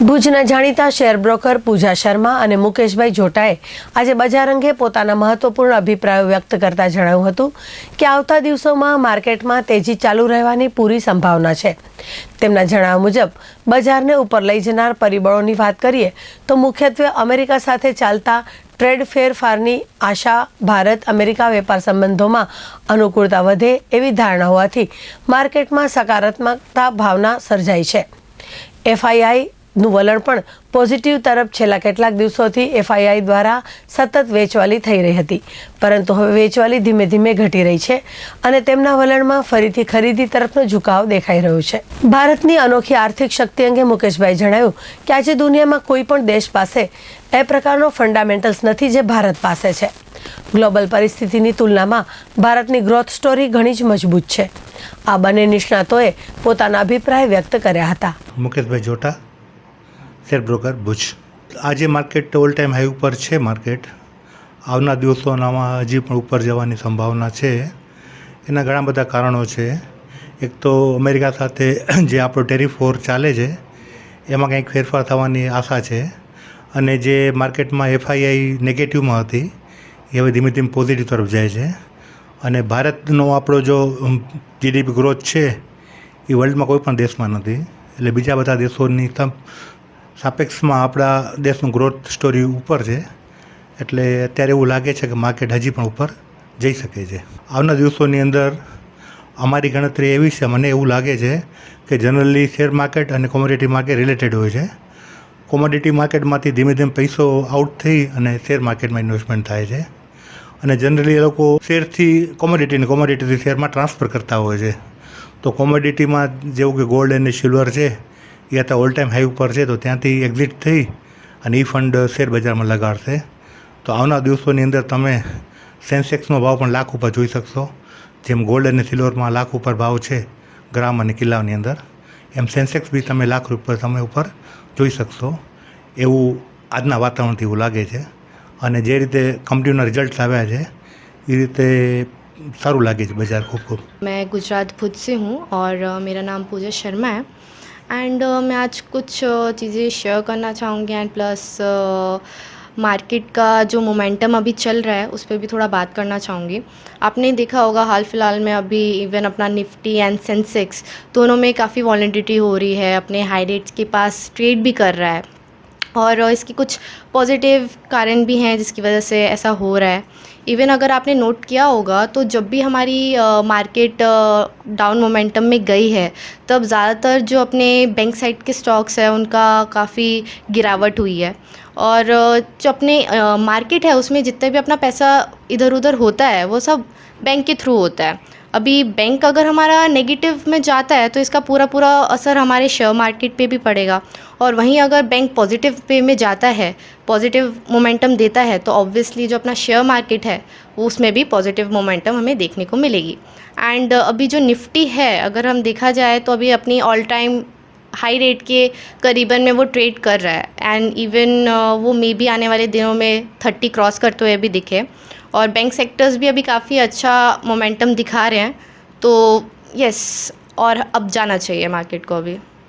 ભુજના જાણીતા share broker પૂજા શર્મા અને મુકેશભાઈ જોટાએ આજે બજાર અંગે પોતાના મહત્વપૂર્ણ અભિપ્રાયો વ્યક્ત કરતા જણાવ્યું હતું કે આવતા દિવસોમાં માર્કેટમાં તેજી ચાલુ રહેવાની પૂરી સંભાવના છે. તેમના જણાવ્યા મુજબ, બજારને ઉપર લઈ જનાર પરિબળોની વાત કરીએ તો મુખ્યત્વે અમેરિકા સાથે ચાલતા ટ્રેડ ફેરફારની આશા ભારત અમેરિકા વેપાર સંબંધોમાં અનુકૂળતા વધે એવી ધારણા હોવાથી માર્કેટમાં સકારાત્મકતા ભાવના સર્જાઈ છે. એફઆઈઆઈ નું વલણ પણ પોઝિટિવ તરફ છેલ્લા કેટલાક દિવસોથી એફઆઈઆઈ દ્વારા સતત વેચવાલી થઈ રહી હતી. પરંતુ હવે વેચવાલી ધીમે ધીમે ઘટી રહી છે અને તેમના વલણમાં ફરીથી ખરીદી તરફનો ઝુકાવ દેખાઈ રહ્યો છે. ભારતની અનોખી આર્થિક શક્તિ અંગે મુકેશભાઈ જણાવ્યું કે આજે દુનિયામાં કોઈ પણ દેશ પાસે એ પ્રકારનો ફંડામેન્ટલ્સ નથી જે ભારત પાસે છે. ગ્લોબલ પરિસ્થિતિની તુલનામાં ભારતની ગ્રોથ સ્ટોરી ઘણી જ મજબૂત છે. આ બંને નિષ્ણાતોએ પોતાના અભિપ્રાય વ્યક્ત કર્યા હતા. મુકેશભાઈ જોટા. Share broker Bhuj. આજે માર્કેટ ઓલ ટાઈમ હાઈ ઉપર છે માર્કેટ. આવના દિવસોનામાં હજી પણ ઉપર જવાની સંભાવના છે. એના ઘણા બધા કારણો છે. એક તો અમેરિકા સાથે જે આપણો ટેરિફ વોર ચાલે છે, એમાં કંઈક ફેરફાર થવાની આશા છે. અને જે માર્કેટમાં એફઆઈઆઈ નેગેટિવમાં હતી, એ હવે ધીમે ધીમે પોઝિટિવ તરફ જાય છે. અને ભારતનો આપણો જો જીડીપી ગ્રોથ છે, એ વર્લ્ડમાં કોઈ પણ દેશમાં નથી. એટલે બીજા બધા દેશોની સાપેક્ષમાં આપણા દેશનું ગ્રોથ સ્ટોરી ઉપર છે. એટલે અત્યારે એવું લાગે છે કે માર્કેટ હજી પણ ઉપર જઈ શકે છે. આવના દિવસોની અંદર અમારી ગણતરી એવી છે, મને એવું લાગે છે કે જનરલી શેર માર્કેટ અને કોમોડિટી માર્કેટ રિલેટેડ હોય છે. કોમોડિટી માર્કેટમાંથી ધીમે ધીમે પૈસો આઉટ થઈ અને શેર માર્કેટમાં ઇન્વેસ્ટમેન્ટ થાય છે. અને જનરલી એ લોકો શેરથી કોમોડિટીને કોમોડિટીથી શેરમાં ટ્રાન્સફર કરતા હોય છે. તો કોમોડિટીમાં જેવું કે ગોલ્ડ અને સિલ્વર છે એ અત્યારે ઓલ ટાઈમ હાઈ ઉપર છે, તો ત્યાંથી એક્ઝિટ થઈ અને એ ફંડ શેરબજારમાં લગાડશે. તો આવનાર દિવસોની અંદર તમે સેન્સેક્સનો ભાવ પણ લાખ ઉપર જોઈ શકશો. જેમ ગોલ્ડ અને સિલ્વરમાં લાખ ઉપર ભાવ છે ગ્રામ અને કિલ્લાની અંદર. એમ સેન્સેક્સ બી તમે લાખ ઉપર તમે ઉપર જોઈ શકશો. એવું આજના વાતાવરણથી એવું લાગે છે. અને જે રીતે કંપનીઓના રિઝલ્ટ આવ્યા છે એ રીતે સારું લાગે છે બજાર ખૂબ ખૂબ. મેં ગુજરાત ભુજ હું, ઓર મેરા નામ પૂજા શર્મા હૈ. एंड मैं आज कुछ uh, चीज़ें शेयर करना चाहूँगी एंड प्लस मार्केट का जो मोमेंटम अभी चल रहा है उस पर भी थोड़ा बात करना चाहूँगी। आपने देखा होगा हाल फ़िलहाल में अभी इवन अपना निफ्टी एंड सेंसेक्स दोनों में काफ़ी वॉलेंटिटी हो रही है अपने हाई रेट्स के पास ट्रेड भी कर रहा है। और इसकी कुछ पॉजिटिव कारण भी हैं जिसकी वजह से ऐसा हो रहा है। इवन अगर आपने नोट किया होगा तो जब भी हमारी मार्केट डाउन मोमेंटम में गई है, तब ज़्यादातर जो अपने बैंक साइड के स्टॉक्स हैं, उनका काफ़ी गिरावट हुई है। और जो अपने मार्केट है, उसमें जितने भी अपना पैसा इधर उधर होता है, वो सब बैंक के थ्रू होता है। अभी बैंक अगर हमारा नेगेटिव में जाता है तो इसका पूरा पूरा असर हमारे शेयर मार्केट पे भी पड़ेगा। और वहीं अगर बैंक पॉजिटिव पे में जाता है पॉजिटिव मोमेंटम देता है तो ऑब्वियसली जो अपना शेयर मार्केट है, वो उसमें भी पॉजिटिव मोमेंटम हमें देखने को मिलेगी। एंड अभी जो निफ्टी है, अगर हम देखा जाए तो अभी अपनी ऑल टाइम हाई रेट के करीबन में वो ट्रेड कर रहा है। एंड इवन वो मे भी आने वाले दिनों में थर्टी क्रॉस करते हुए भी दिखे। और बैंक सेक्टर्स भी अभी काफ़ी अच्छा मोमेंटम दिखा रहे हैं। तो यस और अब जाना चाहिए मार्केट को अभी।